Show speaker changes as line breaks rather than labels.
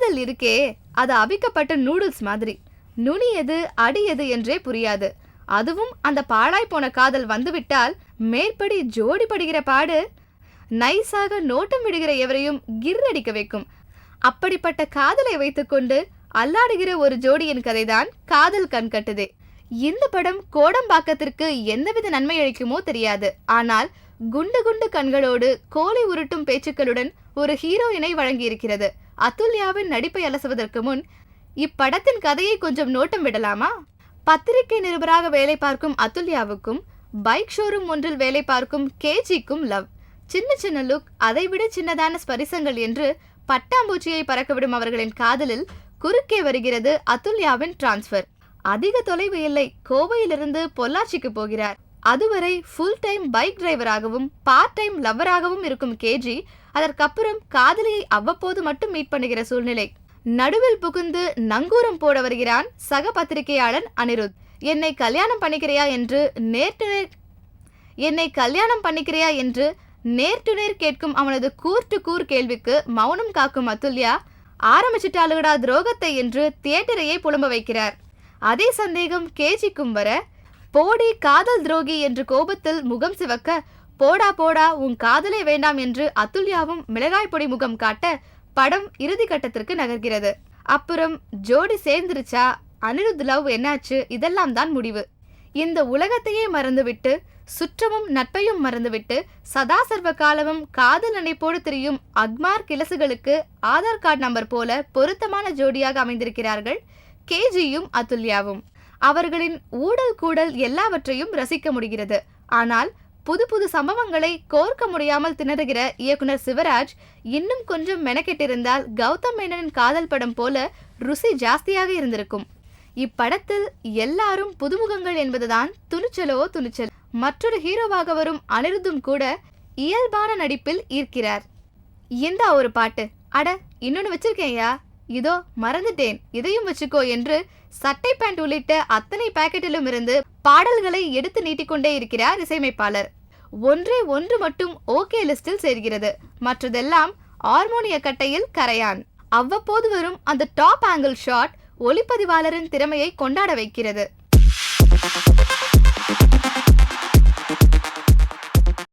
காதல் இருக்கே அது அவிக்கப்பட்ட நூடுல்ஸ் மாதிரி. நுனி எது அடி எது என்றே புரியாது. அதுவும் அந்த பாழாய் போன காதல் வந்துவிட்டால் மேற்படி ஜோடி படுகிற பாடு. நைஸாக நோட்டம் விடுகிற எவரையும் கிர்ரடிக்க வைக்கும். அப்படிப்பட்ட காதலை வைத்துக்கொண்டு அல்லாடுகிற ஒரு ஜோடியின் கதைதான் காதல் கண்கட்டுதே. இந்த படம் கோடம்பாக்கத்திற்கு எந்தவித நன்மை அளிக்குமோ தெரியாது. ஆனால் குண்டு குண்டு கண்களோடு கோழி உருட்டும் பேச்சுக்களுடன் ஒரு ஹீரோயினை வழங்கியிருக்கிறது. அதுல்யாவின் நடிப்பை அலசுவதற்கு முன் இப்படத்தின் கதையை கொஞ்சம் நோட்டம் விடலாமா? பத்திரிகை நிருபராக வேலை பார்க்கும் அதுல்யாவுக்கும் பைக் ஷோரூம் ஒன்றில் வேலை பார்க்கும் கேஜிக்கும் லவ். சின்ன சின்ன லுக் அதைவிட சின்னதான ஸ்பரிசங்கள் என்று பட்டாம்பூச்சியை பறக்கவிடும் அவர்களின் காதலில் குறுக்கே வருகிறது அதுல்யாவின் டிரான்ஸ்ஃபர். அதிக தொலைவு இல்லை கோவையிலிருந்து பொள்ளாச்சிக்கு போகிறார். அதுவரை ஃபுல் டைம் பைக் டிரைவராகவும் பார்ட் டைம் லவ்வராகவும் இருக்கும் கேஜி அதற்கப்புறம் காதலியை அவ்வப்போது மட்டும் மீட் பண்ணுகிற சூழ்நிலை. நடுவில் புகுந்து நங்கூரம் போட வருகிறான் சக பத்திரிகையாளன் அனிருத். என்னை கல்யாணம் பண்ணிக்கிறியா என்று நேர்ட்டு நேர் என்னை கல்யாணம் பண்ணிக்கிறியா என்று நேர் டு நேர் கேட்கும் அவனது கூர் டு கூர் கேள்விக்கு மௌனம் காக்கும் அத்துல்யா ஆரம்பிச்சிட்டாளுடா துரோகத்தை என்று தியேட்டரையே புலம்ப வைக்கிறார். அதே சந்தேகம் கேஜிக்கும் வர. போடி காதல் துரோகி என்று கோபத்தில் முகம் சிவக்க போடா போடா உன் காதலே வேண்டாம் என்று அதுல்யாவும் மிளகாய் பொடி முகம் காட்ட படம் இறுதி கட்டத்திற்கு நகர்கிறது. அப்புறம் ஜோடி சேர்ந்துருச்சா? அனிருத் லவ் என்னாச்சு? இதெல்லாம் தான் முடிவு. இந்த உலகத்தையே மறந்துவிட்டு சுற்றமும் நட்பையும் மறந்துவிட்டு சதா சர்வ காலமும் காதல் நினைப்போடு திரியும் அக்மார் கிளசுகளுக்கு ஆதார் கார்டு நம்பர் போல பொருத்தமான ஜோடியாக அமைந்திருக்கிறார்கள். கேஜியும் அதுல்யாவும். அவர்களின் ஊடல் கூடல் எல்லாவற்றையும் ரசிக்க முடிகிறது. ஆனால் புது புது சம்பவங்களை கோர்க்க முடியாமல் திணறுகிற இயக்குனர் சிவராஜ் இன்னும் கொஞ்சம் மெனக்கெட்டிருந்தால் கௌதம் மேனனின் காதல் படம் போல ருசி ஜாஸ்தியாக இருந்திருக்கும். இப்படத்தில் எல்லாரும் புதுமுகங்கள் என்பதுதான் துணிச்சலோ துணிச்சல். மற்றொரு ஹீரோவாக வரும் அனிருத்தும் கூட இயல்பான நடிப்பில் ஈர்க்கிறார். இந்த ஒரு பாட்டு. அட இன்னொன்னு வச்சிருக்கேன்யா. இதோ மறந்துட்டேன். இதையும் வச்சுக்கோ என்று சட்டை பேண்ட் உள்ளிட்ட அத்தனை பாக்கெட்டிலும் இருந்து பாடல்களை எடுத்து நீட்டிக்கொண்டே இருக்கிறார் இசையமைப்பாளர். ஒன்றே ஒன்று மட்டும் ஓகே லிஸ்டில் சேர்கிறது. மற்றதெல்லாம் ஹார்மோனிய கட்டையில் கரையான். அவ்வப்போது வரும் அந்த டாப் ஆங்கிள் ஷாட் ஒளிப்பதிவாளரின் திறமையை கொண்டாட வைக்கிறது.